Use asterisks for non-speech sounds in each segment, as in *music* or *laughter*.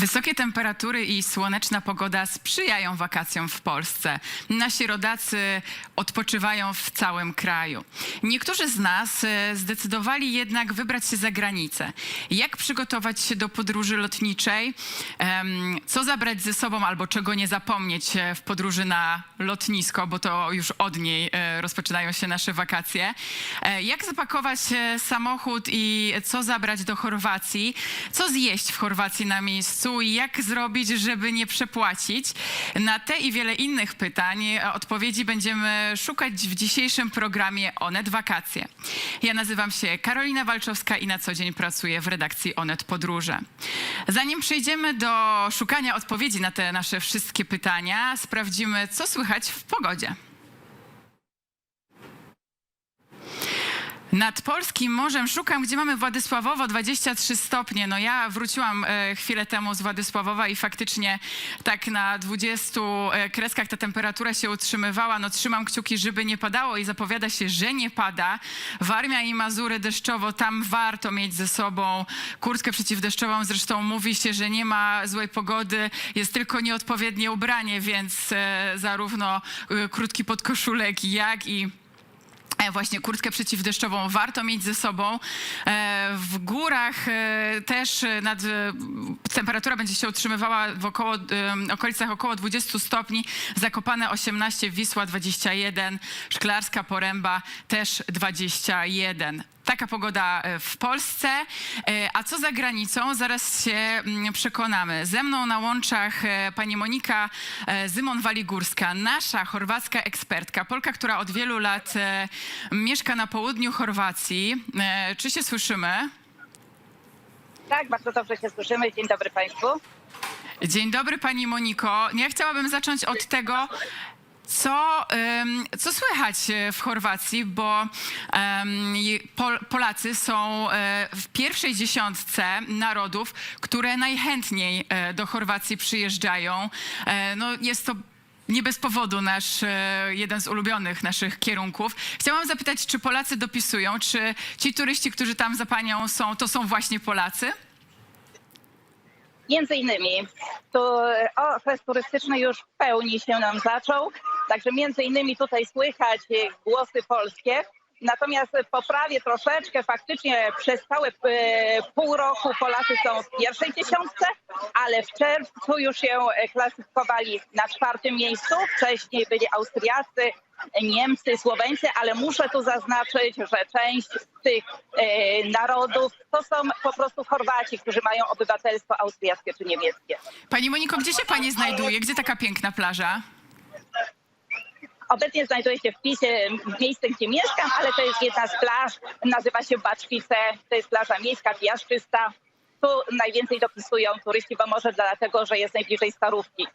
Wysokie temperatury i słoneczna pogoda sprzyjają wakacjom w Polsce. Nasi rodacy odpoczywają w całym kraju. Niektórzy z nas e, zdecydowali jednak wybrać się za granicę. Jak przygotować się do podróży lotniczej? Co zabrać ze sobą albo czego nie zapomnieć e, w podróży na lotnisko, bo to już od niej e, rozpoczynają się nasze wakacje. Jak zapakować samochód i co zabrać do Chorwacji? Co zjeść w Chorwacji na miejscu i jak zrobić, żeby nie przepłacić? Na te i wiele innych pytań e, odpowiedzi będziemy szukać w dzisiejszym programie Onet Wakacje. Ja nazywam się Karolina Walczowska i na co dzień pracuję w redakcji Onet Podróże. Zanim przejdziemy do szukania odpowiedzi na te nasze wszystkie pytania, sprawdzimy, co słychać w pogodzie. Nad polskim morzem szukam, gdzie mamy Władysławowo 23 stopnie. No ja wróciłam e, chwilę temu z Władysławowa i faktycznie tak na 20 e, kreskach ta temperatura się utrzymywała. No trzymam kciuki, żeby nie padało i zapowiada się, że nie pada. Warmia i Mazury deszczowo, tam warto mieć ze sobą kurtkę przeciwdeszczową. Zresztą mówi się, że nie ma złej pogody, jest tylko nieodpowiednie ubranie, więc e, zarówno e, krótki podkoszulek, jak i Właśnie kurtkę przeciwdeszczową warto mieć ze sobą. E, W górach e, też e, nad, e, temperatura będzie się utrzymywała w około, em, okolicach około 20 stopni. Zakopane 18, Wisła 21, Szklarska Poręba też 21. Taka pogoda e, w Polsce. E, A co za granicą? Zaraz się mm, przekonamy. Ze mną na łączach e, pani Monika Zymon-Waligórska, nasza chorwacka ekspertka, Polka, która od wielu lat mieszka na południu Chorwacji. Czy się słyszymy? Tak, bardzo dobrze się słyszymy. Dzień dobry Państwu. Dzień dobry pani Moniko. Ja chciałabym zacząć od tego, co, co słychać e, w Chorwacji, bo Polacy są e, w pierwszej dziesiątce narodów, które najchętniej e, do Chorwacji przyjeżdżają. No, jest to nie bez powodu nasz, jeden z ulubionych naszych kierunków. Chciałam zapytać, czy Polacy dopisują, czy ci turyści, którzy tam za panią są, to są właśnie Polacy? Między innymi to okres turystyczny już w pełni się nam zaczął, także między innymi tutaj słychać e, głosy polskie. Natomiast po prawie troszeczkę faktycznie przez całe e, pół roku Polacy są w pierwszej dziesiątce, ale w czerwcu już się e, klasyfikowali na czwartym miejscu. Wcześniej byli Austriacy, Niemcy, Słoweńcy, ale muszę tu zaznaczyć, że część z tych narodów to są po prostu Chorwaci, którzy mają obywatelstwo austriackie czy niemieckie. Pani Moniko, gdzie się pani znajduje? Gdzie taka piękna plaża? Obecnie znajduję się w Pisie, w miejscu, gdzie mieszkam, ale to jest jedna z plaż, nazywa się Baczwice, to jest plaża miejska, piaszczysta. Tu najwięcej dopisują turyści, bo może dlatego, że jest najbliżej Starówki.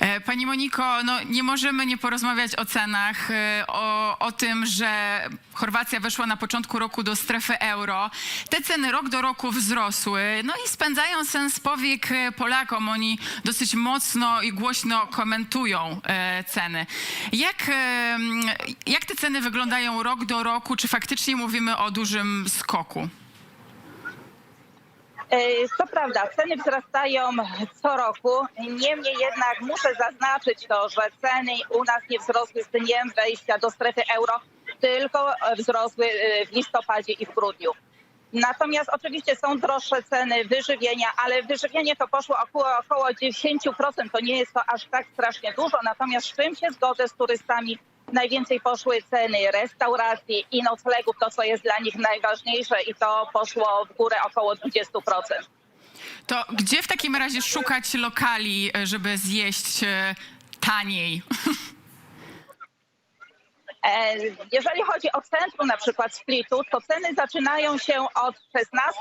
E, Pani Moniko, no nie możemy nie porozmawiać o cenach, e, o, o tym, że Chorwacja weszła na początku roku do strefy euro. Te ceny rok do roku wzrosły, no i spędzają sens powiek e, Polakom. Oni dosyć mocno i głośno komentują ceny. Jak, jak te ceny wyglądają rok do roku? Czy faktycznie mówimy o dużym skoku? E, Co prawda, ceny wzrastają co roku. Niemniej jednak muszę zaznaczyć to, że ceny u nas nie wzrosły z dniem wejścia do strefy euro, tylko wzrosły e, w listopadzie i w grudniu. Natomiast oczywiście są droższe ceny wyżywienia, ale wyżywienie to poszło około, około 10%. To nie jest to aż tak strasznie dużo. Natomiast z czym się zgodzę z turystami, najwięcej poszły ceny restauracji i noclegów, to co jest dla nich najważniejsze i to poszło w górę około 20%. To gdzie w takim razie szukać lokali, żeby zjeść e, taniej? E, Jeżeli chodzi o centrum na przykład Splitu, to ceny zaczynają się od 16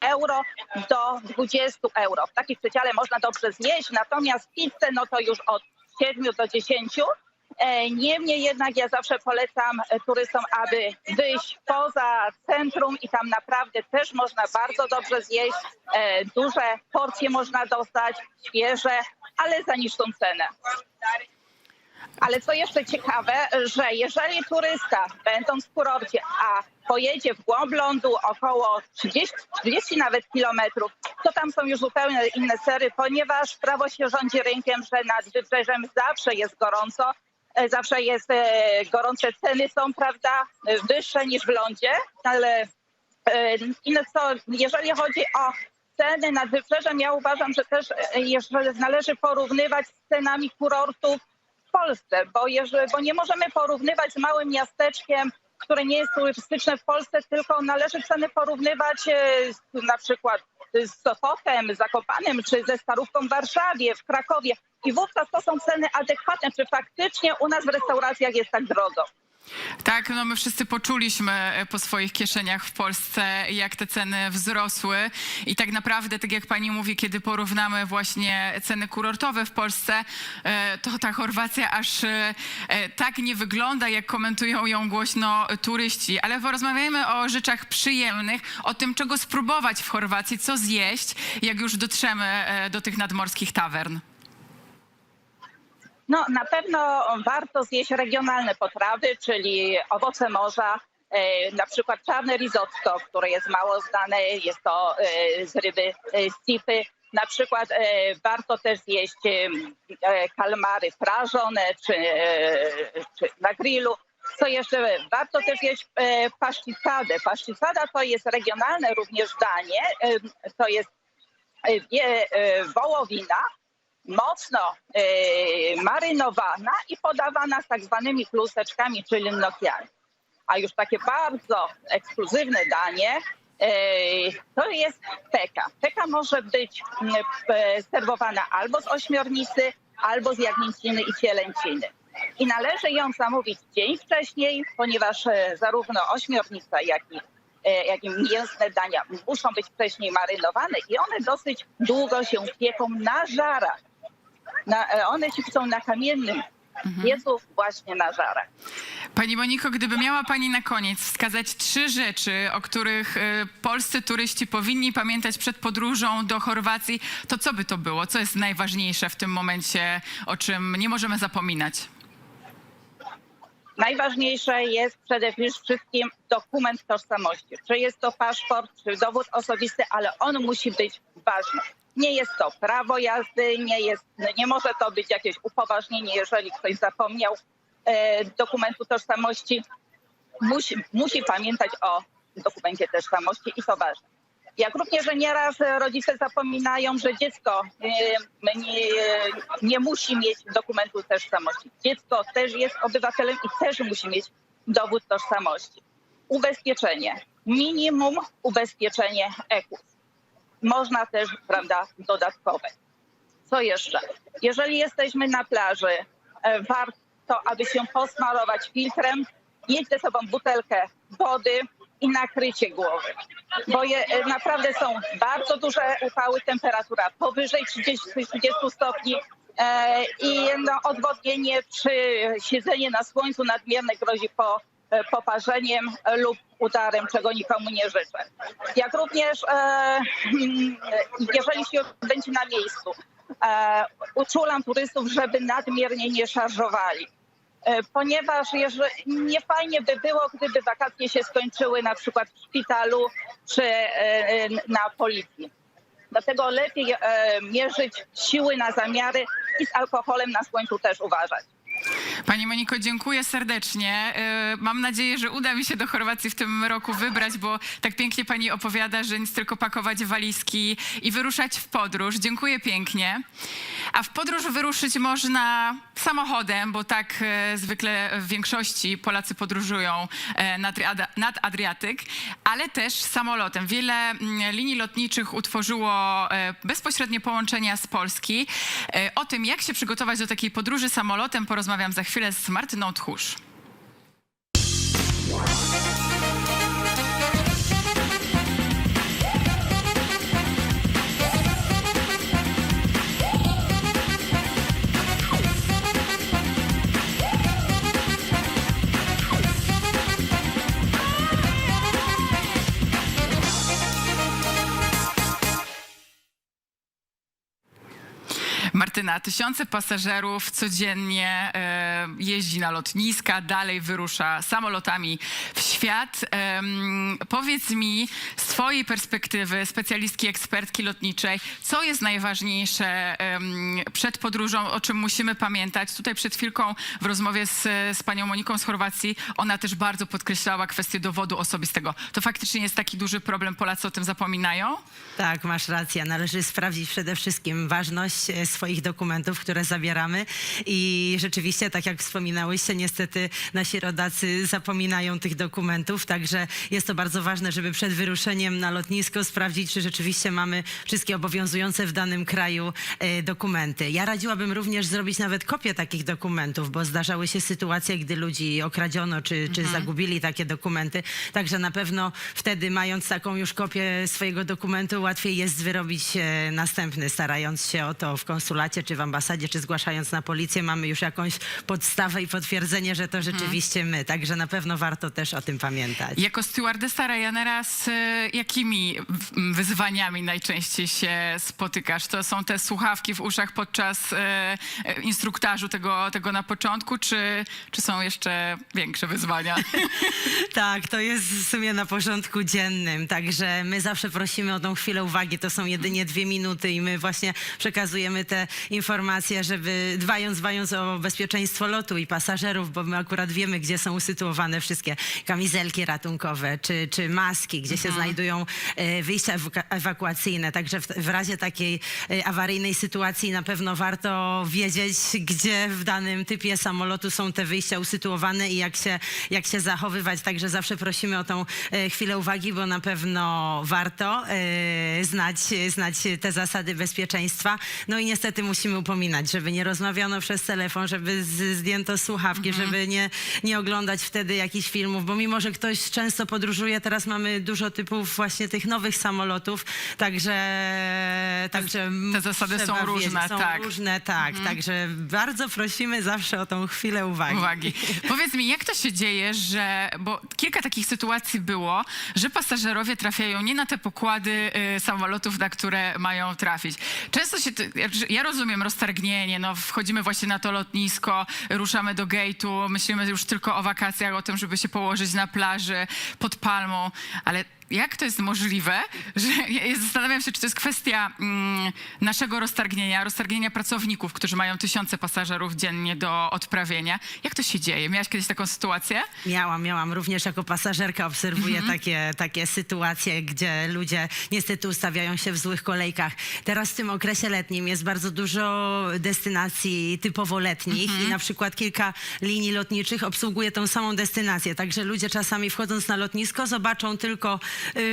euro do 20 euro. W takim przedziale można dobrze zjeść, natomiast pizzę no to już od 7 do 10. E, Niemniej jednak ja zawsze polecam e, turystom, aby wyjść poza centrum i tam naprawdę też można bardzo dobrze zjeść. E, Duże porcje można dostać, świeże, ale za niższą cenę. Ale co jeszcze ciekawe, że jeżeli turysta, będąc w kurorcie, a pojedzie w głąb lądu około 30, 30 nawet kilometrów, to tam są już zupełnie inne sery, ponieważ prawo się rządzi rynkiem, że nad wybrzeżem zawsze jest gorąco, zawsze jest e, gorące ceny są, prawda, e, wyższe niż w lądzie, ale e, inne co, jeżeli chodzi o ceny nad wybrzeżem, ja uważam, że też e, należy porównywać z cenami kurortów w Polsce, bo, jeżeli, bo nie możemy porównywać z małym miasteczkiem, które nie jest turystyczne w Polsce, tylko należy ceny porównywać e, na przykład z Sopotem, Zakopanem, czy ze Starówką w Warszawie, w Krakowie. I wówczas to są ceny adekwatne, czy faktycznie u nas w restauracjach jest tak drogo. Tak, no my wszyscy poczuliśmy e, po swoich kieszeniach w Polsce, jak te ceny wzrosły. I tak naprawdę, tak jak pani mówi, kiedy porównamy właśnie ceny kurortowe w Polsce, e, to ta Chorwacja aż e, tak nie wygląda, jak komentują ją głośno turyści. Ale porozmawiajmy o rzeczach przyjemnych, o tym, czego spróbować w Chorwacji, co zjeść, jak już dotrzemy do tych nadmorskich tawern. No, na pewno warto zjeść regionalne potrawy, czyli owoce morza, e, na przykład czarne risotto, które jest mało znane, jest to e, z ryby e, z cipy. Na przykład e, warto też zjeść e, kalmary prażone czy, e, czy na grillu. Co jeszcze? Warto też jeść e, paszczycadę. Paszczycada to jest regionalne również danie. E, To jest e, e, wołowina, mocno e, marynowana i podawana z tak zwanymi kluseczkami, czyli gnocchiami. A już takie bardzo ekskluzywne danie e, to jest teka. Teka może być serwowana albo z ośmiornicy, albo z jagnięciny i cielęciny. I należy ją zamówić dzień wcześniej, ponieważ e, zarówno ośmiornica, jak i jak i mięsne dania muszą być wcześniej marynowane i one dosyć długo się pieką na żarach. Na, e, one się chcą na kamiennym piecu właśnie na żarach. Pani Moniko, gdyby miała Pani na koniec wskazać trzy rzeczy, o których y, polscy turyści powinni pamiętać przed podróżą do Chorwacji, to co by to było? Co jest najważniejsze w tym momencie, o czym nie możemy zapominać? Najważniejsze jest przede wszystkim dokument tożsamości. Czy jest to paszport, czy dowód osobisty, ale on musi być ważny. Nie jest to prawo jazdy, nie, jest, nie może to być jakieś upoważnienie, jeżeli ktoś zapomniał e, dokumentu tożsamości. Musi, musi pamiętać o dokumencie tożsamości i to ważne. Jak również, że nieraz rodzice zapominają, że dziecko e, nie, nie musi mieć dokumentu tożsamości. Dziecko też jest obywatelem i też musi mieć dowód tożsamości. Ubezpieczenie. Minimum ubezpieczenie EKUS. Można też, prawda, dodatkowe. Co jeszcze? Jeżeli jesteśmy na plaży, e, warto, aby się posmarować filtrem, mieć ze sobą butelkę wody i nakrycie głowy. Bo je, e, naprawdę są bardzo duże upały, temperatura powyżej 30, 30 stopni e, i no, odwodnienie czy siedzenie na słońcu nadmierne grozi po, poparzeniem lub udarem, czego nikomu nie życzę. Jak również, e, mm, jeżeli się będzie na miejscu, e, uczulam turystów, żeby nadmiernie nie szarżowali. E, Ponieważ nie fajnie by było, gdyby wakacje się skończyły na przykład w szpitalu czy e, na policji. Dlatego lepiej e, mierzyć siły na zamiary i z alkoholem na słońcu też uważać. Pani Moniko, dziękuję serdecznie. Y, Mam nadzieję, że uda mi się do Chorwacji w tym roku wybrać, bo tak pięknie pani opowiada, że nic tylko pakować walizki i wyruszać w podróż. Dziękuję pięknie. A w podróż wyruszyć można samochodem, bo tak e, zwykle w większości Polacy podróżują e, nad, Adriatyk, ale też samolotem. Wiele mm, linii lotniczych utworzyło bezpośrednie połączenia z Polski. O tym, jak się przygotować do takiej podróży samolotem, porozmawiam za chwilę z Martyną Tchórz. Martyna, tysiące pasażerów codziennie e, jeździ na lotniska, dalej wyrusza samolotami w świat. Powiedz mi z twojej perspektywy, specjalistki, ekspertki lotniczej, co jest najważniejsze przed podróżą, o czym musimy pamiętać? Tutaj przed chwilką w rozmowie z, z panią Moniką z Chorwacji, ona też bardzo podkreślała kwestię dowodu osobistego. To faktycznie jest taki duży problem, Polacy o tym zapominają? Tak, masz rację. Należy sprawdzić przede wszystkim ważność e, swoich dokumentów, które zabieramy. I rzeczywiście, tak jak wspominałyście, niestety nasi rodacy zapominają tych dokumentów, także jest to bardzo ważne, żeby przed wyruszeniem na lotnisko sprawdzić, czy rzeczywiście mamy wszystkie obowiązujące w danym kraju e, dokumenty. Ja radziłabym również zrobić nawet kopię takich dokumentów, bo zdarzały się sytuacje, gdy ludzi okradziono, czy, czy zagubili takie dokumenty. Także na pewno wtedy, mając taką już kopię swojego dokumentu, łatwiej jest wyrobić e, następny, starając się o to w konsulacie, czy w ambasadzie, czy zgłaszając na policję. Mamy już jakąś podstawę i potwierdzenie, że to rzeczywiście my. Także na pewno warto też o tym pamiętać. Jako stewardessa Ryanaira z e, jakimi w- wyzwaniami najczęściej się spotykasz? To są te słuchawki w uszach podczas e, e, instruktażu tego, tego na początku, czy, czy są jeszcze większe wyzwania? *laughs* Tak, to jest w sumie na porządku dziennym, także my zawsze prosimy o tą chwilę uwagi. To są jedynie dwie minuty i my właśnie przekazujemy te informacje, żeby dbając, dbając o bezpieczeństwo lotu i pasażerów, bo my akurat wiemy, gdzie są usytuowane wszystkie kamizelki ratunkowe czy, czy maski, gdzie się znajdują e, wyjścia ewaku- ewakuacyjne. Także w, w razie takiej e, awaryjnej sytuacji na pewno warto wiedzieć, gdzie w danym typie samolotu są te wyjścia usytuowane i jak się, jak się zachowywać. Także zawsze prosimy o tą e, chwilę uwagi, bo na pewno warto e, znać, znać te zasady bezpieczeństwa. No i niestety musimy upominać, żeby nie rozmawiano przez telefon, żeby z, zdjęto słuchawki, żeby nie, nie oglądać wtedy jakichś filmów, bo mimo, że ktoś często podróżuje, teraz mamy dużo typów właśnie tych nowych samolotów, także... także te zasady są różne, wiedzieć. Są tak. różne, tak. Także bardzo prosimy zawsze o tą chwilę uwagi. uwagi. Powiedz mi, jak to się dzieje, że, bo kilka takich sytuacji było, że pasażerowie trafiają nie na te pokłady y, samolotów, na które mają trafić. Często się, ja rozumiem roztargnienie, no wchodzimy właśnie na to lotnisko, ruszamy do gate'u, myślimy już tylko o wakacjach, o tym, żeby się położyć na plaży pod palmą, ale jak to jest możliwe, że *laughs* ja zastanawiam się, czy to jest kwestia mm, naszego roztargnienia, roztargnienia pracowników, którzy mają tysiące pasażerów dziennie do odprawienia. Jak to się dzieje? Miałaś kiedyś taką sytuację? Miałam, miałam. Również jako pasażerka obserwuję takie, takie sytuacje, gdzie ludzie niestety ustawiają się w złych kolejkach. Teraz w tym okresie letnim jest bardzo dużo destynacji typowo letnich i na przykład kilka linii lotniczych obsługuje tą samą destynację. Także ludzie czasami wchodząc na lotnisko zobaczą tylko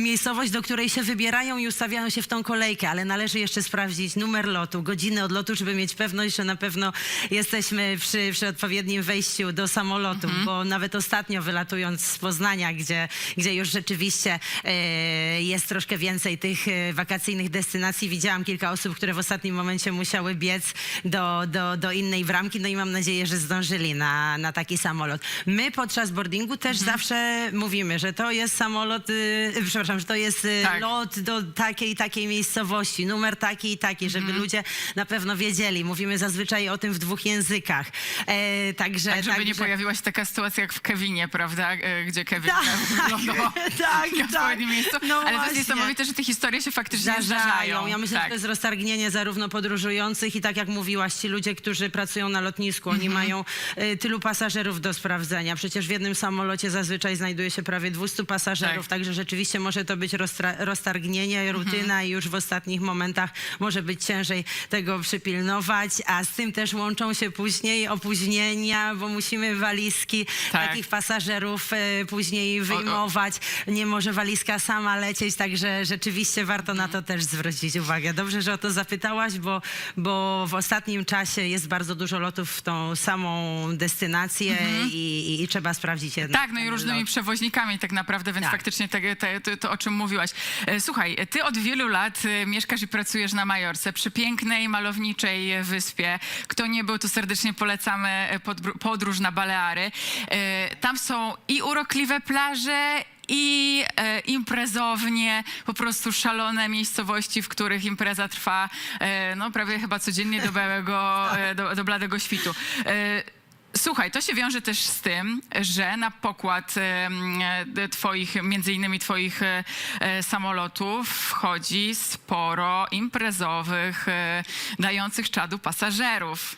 miejscowość, do której się wybierają i ustawiają się w tą kolejkę, ale należy jeszcze sprawdzić numer lotu, godziny odlotu, żeby mieć pewność, że na pewno jesteśmy przy, przy odpowiednim wejściu do samolotu, bo nawet ostatnio wylatując z Poznania, gdzie, gdzie już rzeczywiście e, jest troszkę więcej tych e, wakacyjnych destynacji, widziałam kilka osób, które w ostatnim momencie musiały biec do, do, do innej bramki, no i mam nadzieję, że zdążyli na, na taki samolot. My podczas boardingu też zawsze mówimy, że to jest samolot, y, przepraszam, że to jest y, Tak. lot do takiej takiej miejscowości, numer taki i taki, żeby Mhm. ludzie na pewno wiedzieli. Mówimy zazwyczaj o tym w dwóch językach. E, także, Tak, żeby nie także- pojawiła się taka sytuacja jak w Kevinie, prawda? E, Gdzie Kevin Tak, *laughs* wylądował tak, tak. miejscu. No Ale to jest właśnie. niesamowite, że te historie się faktycznie zdarzają. Ja myślę, tak. że to jest roztargnienie zarówno podróżujących i tak jak mówiłaś, ci ludzie, którzy pracują na lotnisku, Mhm. oni mają y, tylu pasażerów do sprawdzenia. Przecież w jednym samolocie zazwyczaj znajduje się prawie 200 pasażerów, Tak. także rzeczywiście może to być roztargnienie, rutyna Mhm. i już w ostatnich momentach może być ciężej tego przypilnować, a z tym też łączą się później opóźnienia, bo musimy walizki Tak. takich pasażerów y, później wyjmować. Nie może walizka sama lecieć, także rzeczywiście warto na to też zwrócić uwagę. Dobrze, że o to zapytałaś, bo, bo w ostatnim czasie jest bardzo dużo lotów w tą samą destynację i, i, i trzeba sprawdzić jednak. Tak, no i różnymi lot. przewoźnikami tak naprawdę, więc Tak. faktycznie te, te, to, to, o czym mówiłaś. E, Słuchaj, ty od wielu lat e, mieszkasz i pracujesz na Majorce, przy pięknej, malowniczej wyspie. Kto nie był, to serdecznie polecamy e, podróż na Baleary. Tam są i urokliwe plaże, i e, imprezownie, po prostu szalone miejscowości, w których impreza trwa e, no, prawie chyba codziennie do, *laughs* białego, e, do, do bladego świtu. E, Słuchaj, to się wiąże też z tym, że na pokład e, twoich, między innymi twoich e, e, samolotów wchodzi sporo imprezowych, dających czadu pasażerów.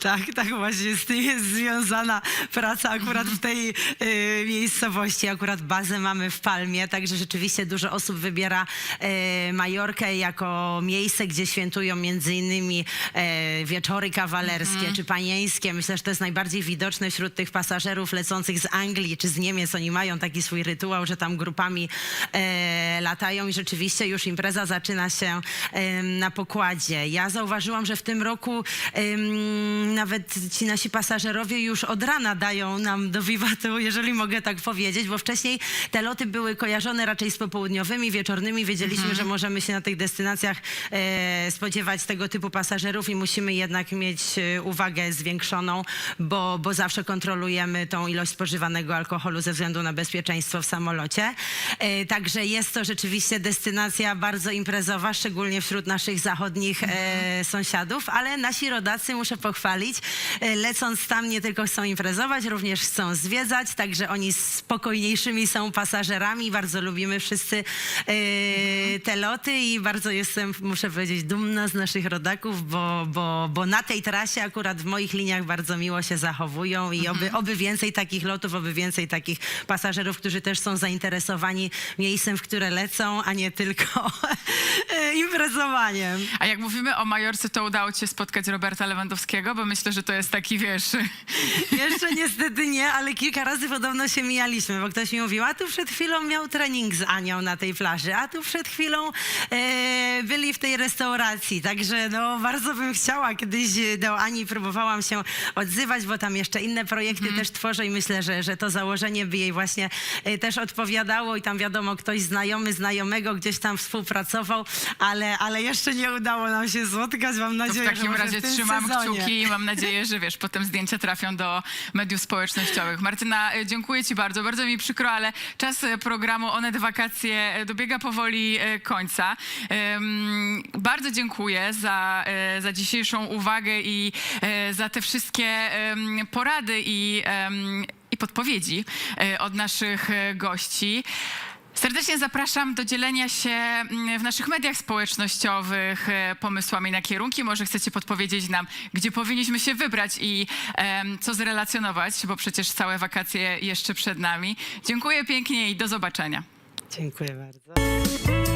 Tak, tak właśnie z tym jest związana praca akurat w tej y, miejscowości. Akurat bazę mamy w Palmie, także rzeczywiście dużo osób wybiera y, Majorkę jako miejsce, gdzie świętują między innymi y, wieczory kawalerskie czy panieńskie. Myślę, że to jest najbardziej widoczne wśród tych pasażerów lecących z Anglii czy z Niemiec. Oni mają taki swój rytuał, że tam grupami e, latają i rzeczywiście już impreza zaczyna się em, na pokładzie. Ja zauważyłam, że w tym roku em, nawet ci nasi pasażerowie już od rana dają nam do wiwatu, jeżeli mogę tak powiedzieć, bo wcześniej te loty były kojarzone raczej z popołudniowymi, wieczornymi. Wiedzieliśmy, że możemy się na tych destynacjach e, spodziewać tego typu pasażerów i musimy jednak mieć e, uwagę zwiększoną, bo, bo zawsze kontrolujemy tą ilość spożywanego alkoholu ze względu na bezpieczeństwo w samolocie. E, Także jest to rzeczywiście destynacja bardzo imprezowa, szczególnie wśród naszych zachodnich e, sąsiadów, ale nasi rodacy, muszę pochwalić, e, lecąc tam nie tylko chcą imprezować, również chcą zwiedzać, także oni spokojniejszymi są pasażerami. Bardzo lubimy wszyscy te loty i bardzo jestem, muszę powiedzieć, dumna z naszych rodaków, bo, bo, bo na tej trasie akurat w moich liniach bardzo miło się zachowują i oby, oby więcej takich lotów, oby więcej takich pasażerów, którzy też są zainteresowani miejscem, w które lecą, a nie tylko *laughs* imprezowaniem. A jak mówimy o Majorce, to udało ci się spotkać Roberta Lewandowskiego, bo myślę, że to jest taki, wiesz... *laughs* Jeszcze niestety nie, ale kilka razy podobno się mijaliśmy, bo ktoś mi mówił, a tu przed chwilą miał trening z Anią na tej plaży, a tu przed chwilą e, byli w tej restauracji, także no bardzo bym chciała kiedyś do Ani próbowałam się odzywać, bo tam jeszcze inne projekty też tworzę i myślę, że, że to założenie by jej właśnie e, też odpowiadało i tam wiadomo, ktoś znajomy, znajomego gdzieś tam współpracował, ale, ale jeszcze nie udało nam się spotkać, mam To nadzieję, w takim że razie w trzymam sezonie. kciuki i mam nadzieję, że wiesz, potem zdjęcia trafią do mediów społecznościowych. Martyna, e, dziękuję ci bardzo. Bardzo mi przykro, ale czas e, programu One te wakacje dobiega powoli końca. Bardzo dziękuję za, za dzisiejszą uwagę i za te wszystkie porady i, i podpowiedzi e, od naszych e, gości. Serdecznie zapraszam do dzielenia się mm, w naszych mediach społecznościowych e, pomysłami na kierunki. Może chcecie podpowiedzieć nam, gdzie powinniśmy się wybrać i co zrelacjonować, bo przecież całe wakacje jeszcze przed nami. Dziękuję pięknie i do zobaczenia. Dziękuję bardzo.